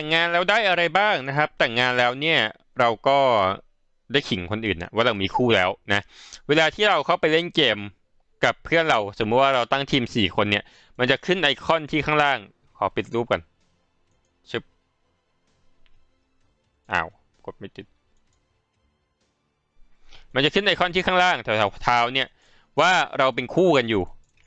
แต่งงานแล้วได้อะไรบ้างนะครับ แต่งงานแล้วเนี่ยเราก็ได้ขิงคนอื่นนะว่าเรามีคู่แล้วนะเวลาที่เราเข้าไปเล่นเกมกับเพื่อนเราสมมติว่าเราตั้งทีมสี่คนเนี่ย มันจะขึ้นไอคอนที่ข้างล่าง ขอปิดรูปก่อนชึบอ้าวกดไม่ติด มันจะขึ้นไอคอนที่ข้างล่างแถวๆเท้าเนี่ยว่าเราเป็นคู่กันอยู่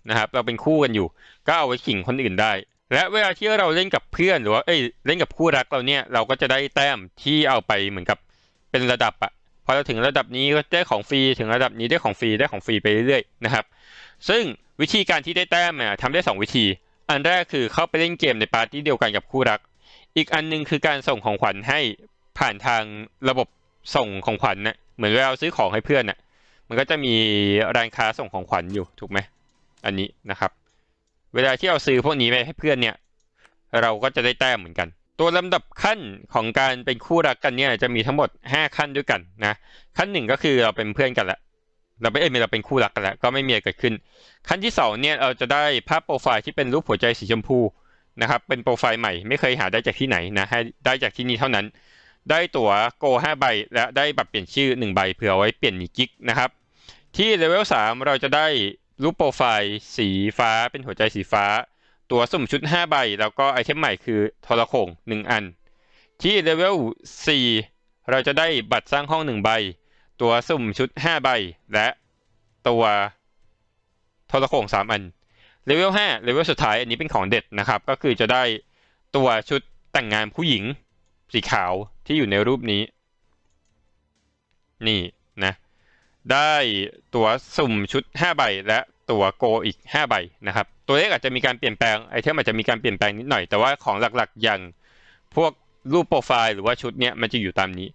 นะครับ เราเป็นคู่กันอยู่ ก็เอาไว้ขิงคนอื่นได้ และเวลาที่เราเล่นกับเพื่อนหรือว่าเอ้ยเล่นกับคู่รักเราเนี่ยเราก็จะได้แต้มที่เอาไปเหมือนกับเป็นระดับอะพอเราถึงระดับนี้ก็ได้ของฟรีถึงระดับนี้ได้ของฟรีได้ของฟรีไปเรื่อยๆนะครับ ซึ่งวิธีการที่ได้แต้มเนี่ยทำได้สองวิธี อันแรกคือเข้าไปเล่นเกมในปาร์ตี้เดียวกันกับคู่รัก อีกอันหนึงคือการส่งของขวัญให้ผ่านทางระบบส่งของขวัญนะเหมือนเวลาซื้อของให้เพื่อนน่ะมันก็จะมีร้านค้าส่งของขวัญอยู่ถูกไหมอันนี้นะครับ เวลาที่เราซื้อพวกนี้ไปให้เพื่อนเนี่ย เราก็จะได้แต้มเหมือนกัน ตัวลำดับขั้นของการเป็นคู่รักกันเนี่ยจะมีทั้งหมด 5 ขั้นด้วยกันนะ ขั้นหนึ่งก็คือเราเป็นเพื่อนกันละเราไม่เอ้ยเราเป็นคู่รักกันแล้วก็ไม่มีอะไรเกิดขึ้น ขั้นที่สองเนี่ยเราจะได้ภาพโปรไฟล์ที่เป็นรูปหัวใจสีชมพูนะครับเป็นโปรไฟล์ใหม่ไม่เคยหาได้จากที่ไหนนะให้ได้จากที่นี่เท่านั้น ได้ตั๋วโก5ใบ และได้บัตรเปลี่ยนชื่อ 1 ใบเผื่อไว้เปลี่ยนมีกิกนะครับที่เลเวล3เราจะได้ รูปโปรไฟล์สีฟ้าเป็นหัวใจสีฟ้า ตัวสุ่มชุด 5 ใบ แล้วก็ไอเทมใหม่คือทรโขง1 อัน ที่เลเวล 4 เราจะได้บัตรสร้างห้อง 1 ใบ ตัวสุ่มชุด 5 ใบ และตัวทรโขง3 อันเลเวล 5 เลเวลสุดท้ายอันนี้เป็นของเด็ดนะครับ ก็คือจะได้ตัวชุดแต่งงานผู้หญิงสีขาวที่อยู่ในรูปนี้ นี่นะ ได้ตัวสุ่มชุด 5 ใบ และตัวโกอีก 5 ใบนะครับ ตัวเลขอาจจะมีการเปลี่ยนแปลงไอเทมอาจจะมีการเปลี่ยนแปลงนิดหน่อยแต่ว่าของหลักๆ อย่างพวกรูปโปรไฟล์หรือว่าชุดเนี้ยมันจะอยู่ตามนี้